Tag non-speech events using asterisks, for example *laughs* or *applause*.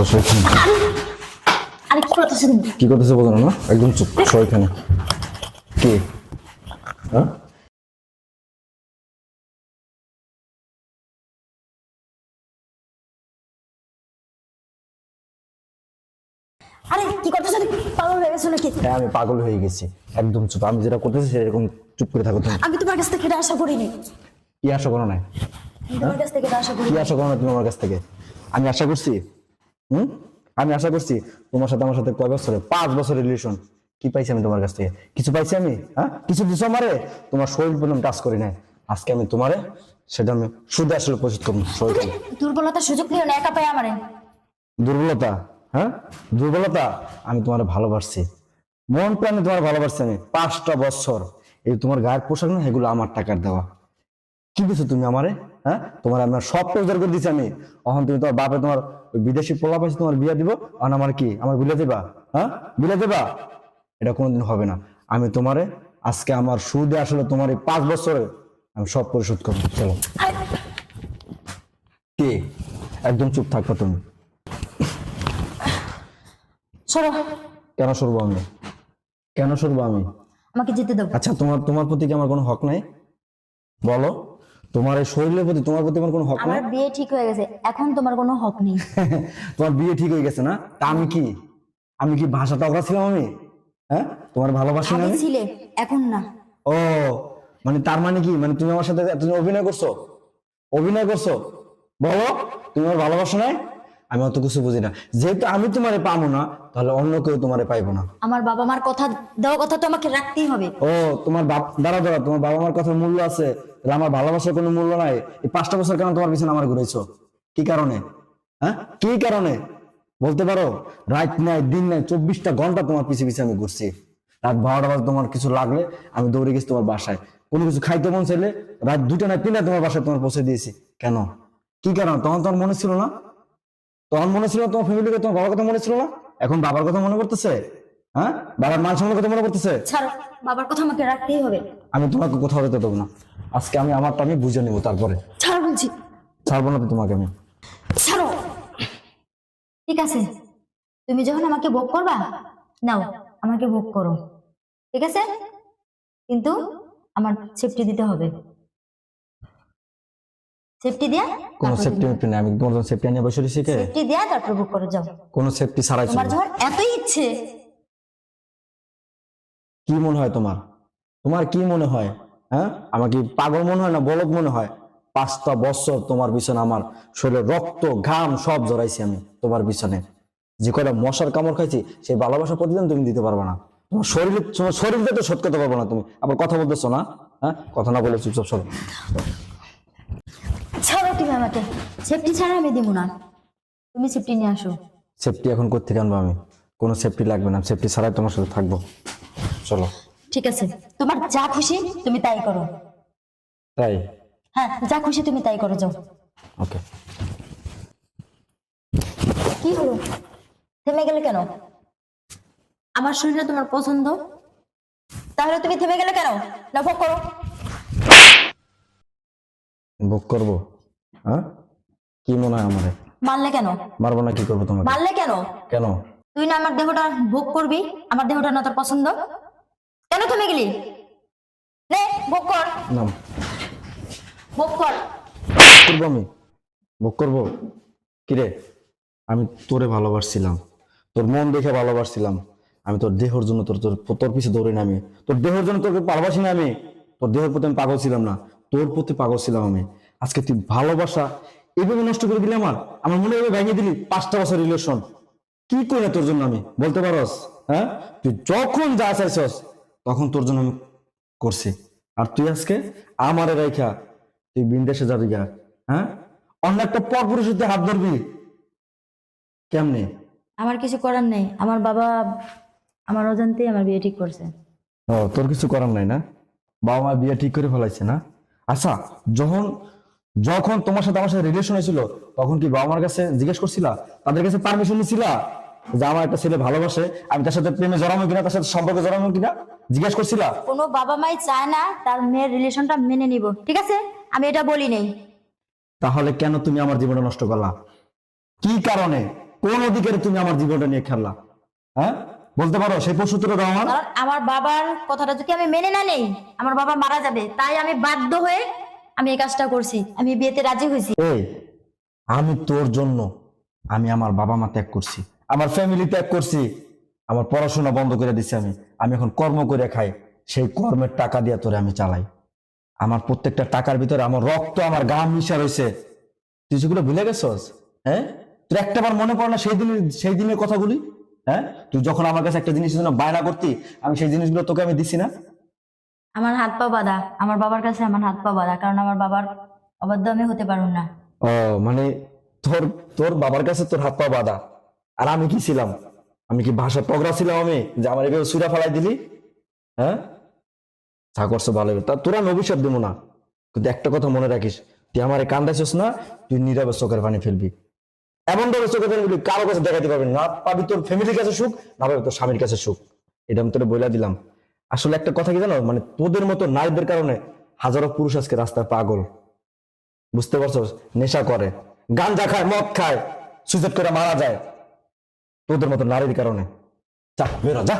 বসো এখানে আরে কি করতেছো কি করতেছে না একদম চুপ বসো এখানে। কে? হ্যাঁ? আরে কি করতেছো পাগল হয়ে গেছো নাকি? হ্যাঁ আমি পাগল হয়ে গেছি। একদম চুপ। আমি যেটা করতেছি সেরকম চুপ করে থাকো তুমি। আমি তোমার কাছ থেকে এটা আশা করিনি। কি আশা করো না তোমার কাছ থেকে আশা করি কি আশা করো না তুমি আমার কাছ থেকে? আমি আশা করছি হুম? আমি আশা করছি তোমার সাথে আমার সাথে কয় বছরে পাঁচ বছরের রিলেশন কি পাইছি আমি তোমার কাছ থেকে? কিছু পাইছি আমি? হ্যাঁ? কিছু দিছো আমারে? তোমার শরীর পর্যন্ত টাচ করি নাই। আজকে আমি তোমারে সেটা আমি শুধু আসলে পরিশোধ করব শরীর দুর্বলতার সুযোগ নিও না একা পাই আমারে। দুর্বলতা? হ্যাঁ? দুর্বলতা? আমি তোমার ভালোবাসছি। মন প্রাণে তোমার ভালোবাসছি আমি। পাঁচটা বছর। এই তোমার গায়ের পোশাক না এগুলো আমার টাকার দেওয়া। কি দিছো তুমি আমারে? হ্যাঁ? তোমার আমার সব রোজগার করে দিছি আমি। এখন তুমি তোমার বাপে তোমার বিদেশি পোলা পাইছে তোমার বিয়ে দিব। আর আমার কি? আমার বিলে দেবা? হ্যাঁ? বিলে দেবা? এটা কোনোদিন হবে না। আমি তোমারে আজকে আমার সুদে আসলে তোমার এই পাঁচ বছরে আমি সব পরিশোধ করব। চলো। কি? একদম চুপ থাকব তুমি। সরো। কেন সরবো আমি? কেন সরবো আমি? আমাকে যেতে দাও। আচ্ছা তোমার তোমার প্রতি কি আমার কোনো হক নাই? বলো। তোমার এই শরীরের প্রতি তোমার প্রতি আমার কোনো হক নাই? আমার বিয়ে ঠিক হয়ে গেছে এখন তোমার কোনো হক নেই। *laughs* তোমার বিয়ে ঠিক হয়ে গেছে না? তা আমি কি? আমি কি ভাষা টকরা ছিলাম আমি? হ্যাঁ? তোমার ভালোবাসি না আমি ছিলে এখন না। ও মানে তার মানে কি? মানে তুমি আমার সাথে তুমি অভিনয় করছ? অভিনয় করছ? বলো তুমি আমার ভালোবাসো নাই? আমি অত কিছু বুঝি না। যেহেতু আমি তোমারে পাবো না তাহলে অন্য কেউ তোমারে পাইবো না। আমার বাবা মার কথা দেওয়া কথা তো আমাকে রাখতেই হবে। ও তোমার বাপ দাঁড়া দাঁড়া তোমার বাবা মার কথার মূল্য আছে। তাহলে আমার ভালোবাসার কোনো মূল্য নাই। এই পাঁচটা বছর কেন তোমার পিছনে আমার ঘুরেছো? কি কারণে? হ্যাঁ? কি কারণে? বলতে পারো? রাত নাই দিন নাই চব্বিশটা ঘণ্টা তোমার পিছে পিছে আমি ঘুরছি। রাত বারোটা বাজে তোমার কিছু লাগলে আমি দৌড়ে গেছি তোমার বাসায়। কোনো কিছু খাইতে মন চাইলে রাত দুটা না তিনটা তোমার বাসায় তোমার পৌঁছে দিয়েছি। কেন? কি কারণ? তখন তোমার মনে ছিল না? তখন মনে ছিল তোমার ফ্যামিলিকে তোমার বাবার কথা মনে ছিল না? এখন বাবার কথা মনে করতেছে হ্যাঁ? বাবার মান সম্মানের কথা মনে করতেছে ছাড়ো বাবার কথা আমাকে রাখতেই হবে। আমি তোমাকে কোথাও যেতে দেবো না। আজকে আমি আমারটা আমি বুঝে নেব তারপরে। ছাড়ো বলছি। ছাড়বো না তো তোমাকে আমি। ছাড়ো। ঠিক আছে। তুমি যখন আমাকে ভোগ করবা নাও আমাকে ভোগ করো। ঠিক আছে? কিন্তু আমার সেফটি দিতে হবে। সেফটি দিয়া কোনো সেফটি মেফটি নেই আমি তোমার সেফটি নিয়ে বসে রয়েছি কে? সেফটি দিয়া তারপর ভোগ করে যাও। কোনো সেফটি ছাড়াই তোমার যখন এতই ইচ্ছে কি মনে হয় তোমার? তোমার কি মনে হয়? হ্যাঁ? আমাকে পাগল মনে হয় না বলক মনে হয়? পাঁচটা বছর তোমার পিছনে আমার শরীরে রক্ত ঘাম সব জড়াইছি আমি তোমার পিছনে যে কয়টা মশার কামড় খাইছি সেই ভালোবাসা প্রতিদিন তুমি দিতে পারবে না। তোমার শরীর তোমার শরীরটা তো শোধ করতে পারব না তুমি। আবার কথা বলতেছো না? হ্যাঁ? কথা না বলে চুপচাপ সব তুমি আমাকে সেফটি ছাড়া আমি দিব না। তুমি সেফটি নিয়ে আসো। সেফটি এখন করতে আনব আমি? কোনো সেফটি লাগবে না সেফটি ছাড়াই তোমার সাথে থাকব। চলো। ঠিক আছে। তোমার যা খুশি তুমি তাই করো। তাই? হ্যাঁ যা খুশি তুমি তাই করো যাও। ওকে। কি হলো? থেমে গেলে কেন? আমার শরীরে তোমার পছন্দ? তাহলে তুমি থেমে গেলে কেন? না ভোগ করো। বুক করব? হ্যাঁ? কি মনে হয় আমারে? মারলে কেন? মারবো না কি করব তোমাকে? মারলে কেন? কেন? তুই না আমার দেহটা ভোগ করবি আমার দেহটা না তোর পছন্দ? কেন থেমে গেলি? নে ভোগ কর। নাম। ভোগ কর। করব আমি? বুক করব? কিরে? আমি তোরে ভালোবাসছিলাম। তোর মন দেখে ভালোবাসছিলাম। আমি তোর দেহর জন্য তোর তোর তোর পিছে দৌড়ি না আমি। তোর দেহের জন্য তোকে ভালোবাসি না আমি। তোর দেহের প্রতি আমি পাগল ছিলাম না। তোর প্রতি পাগল ছিলাম আমি। আজকে তুই ভালোবাসা এভাবে নষ্ট করে দিলি আমার? আমার মনে এভাবে ভেঙে দিলি পাঁচটা বছর রিলেশন কি করে তোর জন্য আমি? বলতে পারস? হ্যাঁ? তুই যখন যা চাইছস তখন তোর জন্য আমি করছি। আর তুই আজকে আমারে রেখা তুই বিন্দেশে যাবি গা হ্যাঁ? অন্য একটা পর পুরুষের হাত ধরবি। কেমনে? আমার কিছু করার নেই। আমার বাবা আমার অজান্তেই আমার বিয়ে ঠিক করছে। ও তোর কিছু করার নাই না? বাবা মা বিয়ে ঠিক করে ফেলাইছে না? আচ্ছা যখন যখন তোমার সাথে আমার সাথে রিলেশন হয়েছিল তখন কি বাবা মার কাছে জিজ্ঞেস করছিলা? তাদের কাছে পারমিশন নিছিলা? যে আমার একটা ছেলে ভালোবাসে আমি তার সাথে প্রেমে জড়াবো কিনা তার সাথে সম্পর্কে জড়াবো কিনা? জিজ্ঞেস করছিলা? কোনো বাবা মাই চায় না তার মেয়ের রিলেশনটা মেনে নিব ঠিক আছে? আমি এটা বলি নেই। তাহলে কেন তুমি আমার জীবনটা নষ্ট করলা? কি কারণে? কোন অধিকারে তুমি আমার জীবনটা নিয়ে খেললা? হ্যাঁ? বলতে পারো সেই পশুত্র দাও আমার। আমার বাবার কথাটা যদি আমি মেনে না নেই আমার বাবা মারা যাবে তাই আমি বাধ্য হয়ে আমি এই কাজটা করছি, আমি বিয়েতে রাজি হয়েছি। আমি তোর জন্য আমি আমার বাবা মা ত্যাগ করছি, আমার ফ্যামিলি ত্যাগ করছি, আমার পড়াশোনা বন্ধ করে দিছি আমি আমি এখন কর্ম করে খাই, সেই কর্মের টাকা দিয়ে তোরে আমি চালাই। আমার প্রত্যেকটা টাকার ভিতরে আমার রক্ত, আমার গাম মিশা রয়েছে। তুই সেগুলো ভুলে গেছস? হ্যাঁ? তোর একটাবার মনে পড়ে না সেই দিনের সেই দিনের কথাগুলি? হ্যাঁ? তুই যখন আমার কাছে একটা জিনিসের জন্য বায়না করতি, আমি সেই জিনিসগুলো তোকে আমি দিছি না? আমার হাত পা বাঁধা। আমার বাবার কাছে আমার হাত পা বাঁধা, কারণ আমার বাবার অবাধ্য আমি হতে পারব না। ও মানে তোর তোর বাবার কাছে তোর হাত পা বাঁধা। আর আমি কি ছিলাম? আমি কি ভাষা পগড়া ছিলাম আমি, যে আমার এভাবে সুরা ফেলাই দিলি? হ্যাঁ? যা করছ ভালো। তা তোরা অভিশাপ দেবো না। কিন্তু একটা কথা মনে রাখিস, তুই আমার কান্দাইছিস না, তুই নীরবে চোখের পানি ফেলবি। এমন ভাবে চোখের পানি ফেলবি, কারও কাছে দেখাতে পারবি না। পাবি তোর ফ্যামিলির কাছে সুখ, না পাবি তোর স্বামীর কাছে সুখ। এটা আমি তোরে বইলা দিলাম। আসলে একটা কথা কি জানো? মানে তোদের মতো নারীদের কারণে হাজারো পুরুষ আজকে রাস্তায় পাগল। বুঝতে পারছ? নেশা করে। গাঞ্জা খায়, মদ খায় সুযোগ করে মারা যায়। তোদের মতো নারীর কারণে। যা, বেরো, যা।